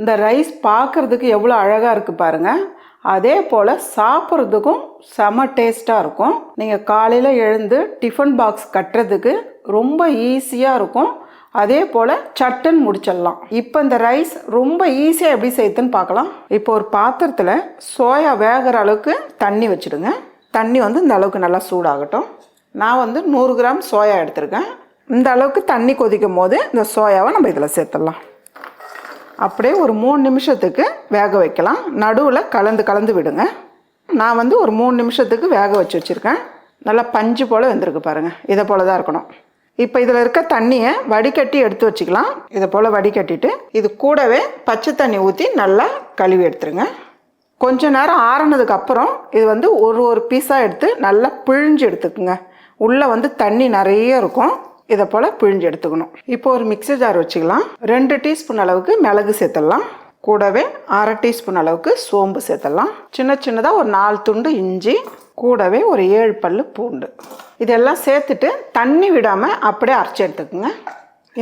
இந்த ரைஸ் பார்க்குறதுக்கு எவ்வளோ அழகாக இருக்குது பாருங்கள் அதே போல் சாப்பிட்றதுக்கும் செம டேஸ்ட்டாக இருக்கும். நீங்கள் காலையில் எழுந்து டிஃபன் பாக்ஸ் கட்டுறதுக்கு ரொம்ப ஈஸியாக இருக்கும். அதே போல் சட்டுன்னு முடிச்சிடலாம். இப்போ இந்த ரைஸ் ரொம்ப ஈஸியாக எப்படி செய்யுதுன்னு பார்க்கலாம். இப்போ ஒரு பாத்திரத்தில் சோயா வேகிற அளவுக்கு தண்ணி வச்சுடுங்க. தண்ணி வந்து இந்த அளவுக்கு நல்லா சூடாகட்டும். நான் வந்து நூறு கிராம் சோயா எடுத்திருக்கேன். இந்த அளவுக்கு தண்ணி கொதிக்கும் போது இந்த சோயாவை நம்ம இதில் சேர்த்துடலாம். அப்படியே ஒரு மூணு நிமிஷத்துக்கு வேக வைக்கலாம். நடுவில் கலந்து கலந்து விடுங்க. நான் வந்து ஒரு மூணு நிமிஷத்துக்கு வேக வச்சு வச்சுருக்கேன். நல்லா பஞ்சு போல் வெந்திருக்கு பாருங்கள் இதை போல் தான் இருக்கணும். இப்போ இதில் இருக்க தண்ணியை வடிகட்டி எடுத்து வச்சுக்கலாம். இதை போல் வடிகட்டிட்டு இது கூடவே பச்சை தண்ணி ஊற்றி நல்லா கழுவி எடுத்துருங்க. கொஞ்ச நேரம் ஆறினதுக்கப்புறம் இது வந்து ஒரு ஒரு பீஸாக எடுத்து நல்லா பிழிஞ்சு எடுத்துக்குங்க. உள்ளே வந்து தண்ணி நிறைய இருக்கும். இதை போல் பிழிஞ்சு எடுத்துக்கணும். இப்போ ஒரு மிக்ஸி ஜார் வச்சுக்கலாம். ரெண்டு டீஸ்பூன் அளவுக்கு மிளகு சேர்த்துடலாம். கூடவே அரை டீஸ்பூன் அளவுக்கு சோம்பு சேர்த்துடலாம். சின்ன சின்னதாக ஒரு நாலு துண்டு இஞ்சி கூடவே ஒரு ஏழு பல் பூண்டு. இதெல்லாம் சேர்த்துட்டு தண்ணி விடாமல் அப்படியே அரைச்சி எடுத்துக்குங்க.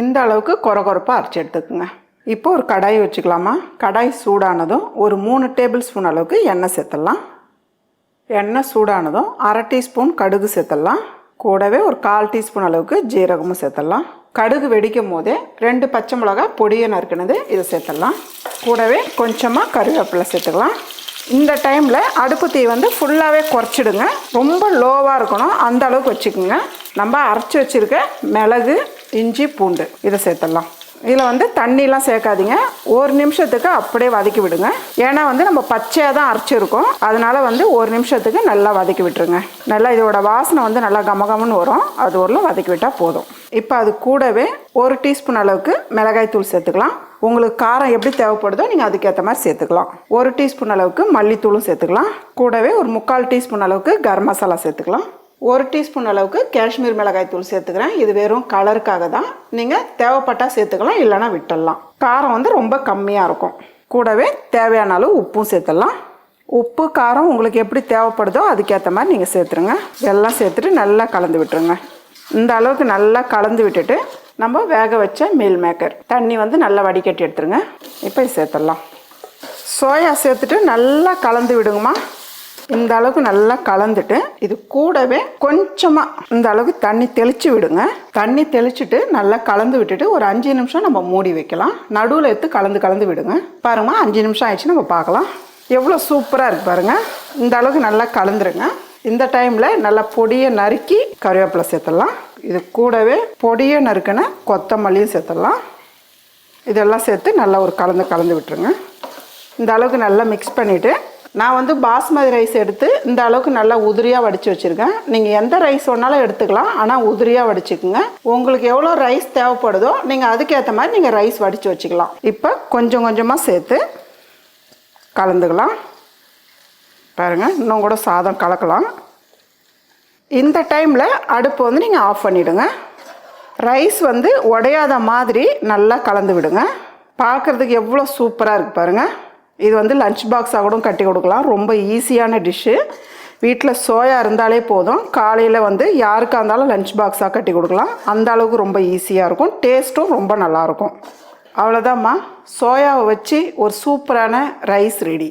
இந்த அளவுக்கு கொர கொரப்பாக அரைச்சி எடுத்துக்குங்க. இப்போ ஒரு கடாய் வச்சுக்கலாமா? கடாய் சூடானதும் ஒரு மூணு டேபிள் ஸ்பூன் அளவுக்கு எண்ணெய் சேர்த்துடலாம். எண்ணெய் சூடானதும் அரை டீஸ்பூன் கடுகு சேர்த்துடலாம். கூடவே ஒரு கால் டீஸ்பூன் அளவுக்கு ஜீரகமும் சேர்த்துடலாம். கடுகு வெடிக்கும் போதே ரெண்டு பச்சை மிளகா பொடியை நறுக்கினது இதை சேர்த்துடலாம். கூடவே கொஞ்சமாக கருவேப்பிலை சேர்த்துக்கலாம். இந்த டைமில் அடுப்பு தீ வந்து ஃபுல்லாகவே குறைச்சிடுங்க. ரொம்ப லோவாக இருக்கணும். அந்த அளவுக்கு வச்சுக்கோங்க. நம்ம அரைச்சி வச்சுருக்க மிளகு இஞ்சி பூண்டு இதை சேர்த்துடலாம். இதில் வந்து தண்ணிலாம் சேர்க்காதீங்க. ஒரு நிமிஷத்துக்கு அப்படியே வதக்கி விடுங்க. ஏன்னா வந்து நம்ம பச்சையாக தான் அரைச்சிருக்கோம். அதனால வந்து ஒரு நிமிஷத்துக்கு நல்லா வதக்கி விட்டுருங்க. நல்லா இதோட வாசனை வந்து நல்லா கமகமன்னு வரும். அது ஒரு வதக்கி விட்டால் போதும். இப்போ அது கூடவே ஒரு டீஸ்பூன் அளவுக்கு மிளகாய் தூள் சேர்த்துக்கலாம். உங்களுக்கு காரம் எப்படி தேவைப்படுதோ நீங்கள் அதுக்கேற்ற மாதிரி சேர்த்துக்கலாம். ஒரு டீஸ்பூன் அளவுக்கு மல்லித்தூளும் சேர்த்துக்கலாம். கூடவே ஒரு முக்கால் டீஸ்பூன் அளவுக்கு கரம் மசாலா சேர்த்துக்கலாம். ஒரு டீஸ்பூன் அளவுக்கு காஷ்மீர் மிளகாய் தூள் சேர்த்துக்கிறேன். இது வெறும் கலருக்காக தான். நீங்கள் தேவைப்பட்டால் சேர்த்துக்கலாம் இல்லைனா விட்டுடலாம். காரம் வந்து ரொம்ப கம்மியாக இருக்கும். கூடவே தேவையான அளவு உப்பும் சேர்த்துடலாம். உப்பு காரம் உங்களுக்கு எப்படி தேவைப்படுதோ அதுக்கேற்ற மாதிரி நீங்கள் சேர்த்துருங்க. எல்லாம் சேர்த்துட்டு நல்லா கலந்து விட்டுருங்க. இந்த அளவுக்கு நல்லா கலந்து விட்டுட்டு நம்ம வேக வச்ச மீல் மேக்கர் தண்ணி வந்து நல்லா வடிகட்டி எடுத்துருங்க. இப்போ சேர்த்துடலாம். சோயா சேர்த்துட்டு நல்லா கலந்து விடுங்கம்மா. இந்த அளவுக்கு நல்லா கலந்துட்டு இது கூடவே கொஞ்சமாக இந்த அளவுக்கு தண்ணி தெளித்து விடுங்க. தண்ணி தெளிச்சுட்டு நல்லா கலந்து விட்டுட்டு ஒரு அஞ்சு நிமிஷம் நம்ம மூடி வைக்கலாம். நடுவில் எடுத்து கலந்து கலந்து விடுங்க. பாருங்கம்மா அஞ்சு நிமிஷம் ஆயிடுச்சு நம்ம பார்க்கலாம். எவ்வளோ சூப்பராக இருக்குது பாருங்கள் இந்த அளவுக்கு நல்லா கலந்துருங்க. இந்த டைமில் நல்லா பொடியை நறுக்கி கருவேப்பிலை சேர்த்துடலாம். இது கூடவே பொடியை நறுக்கின கொத்தமல்லியும் சேர்த்துடலாம். இதெல்லாம் சேர்த்து நல்லா ஒரு கலந்து கலந்து விட்டுருங்க. இந்த அளவுக்கு நல்லா மிக்ஸ் பண்ணிவிட்டு நான் வந்து பாஸ்மதி ரைஸ் எடுத்து இந்த அளவுக்கு நல்லா உதிரியாக வடித்து வச்சுருக்கேன். நீங்கள் எந்த ரைஸ் வேணாலும் எடுத்துக்கலாம். ஆனால் உதிரியாக வடிச்சுக்குங்க. உங்களுக்கு எவ்வளோ ரைஸ் தேவைப்படுதோ நீங்கள் அதுக்கேற்ற மாதிரி நீங்கள் ரைஸ் வடித்து வச்சுக்கலாம். இப்போ கொஞ்சம் கொஞ்சமாக சேர்த்து கலந்துக்கலாம். பாருங்கள் இன்னும் கூட சாதம் கலக்கலாம். இந்த டைமில் அடுப்பு வந்து நீங்கள் ஆஃப் பண்ணிவிடுங்க ரைஸ் வந்து உடையாத மாதிரி நல்லா கலந்து விடுங்க. பார்க்குறதுக்கு எவ்வளோ சூப்பராக இருக்குது பாருங்கள் இது வந்து லஞ்ச் பாக்ஸாக கூட கட்டி கொடுக்கலாம். ரொம்ப ஈஸியான டிஷ்ஷு வீட்டில் சோயா இருந்தாலே போதும். காலையில் வந்து யாருக்காக இருந்தாலும் லஞ்ச் பாக்ஸாக கட்டி கொடுக்கலாம். அந்த அளவுக்கு ரொம்ப ஈஸியாக இருக்கும். டேஸ்ட்டும் ரொம்ப நல்லாயிருக்கும் அவ்வளோதாம்மா சோயாவை வச்சு ஒரு சூப்பரான ரைஸ் ரெடி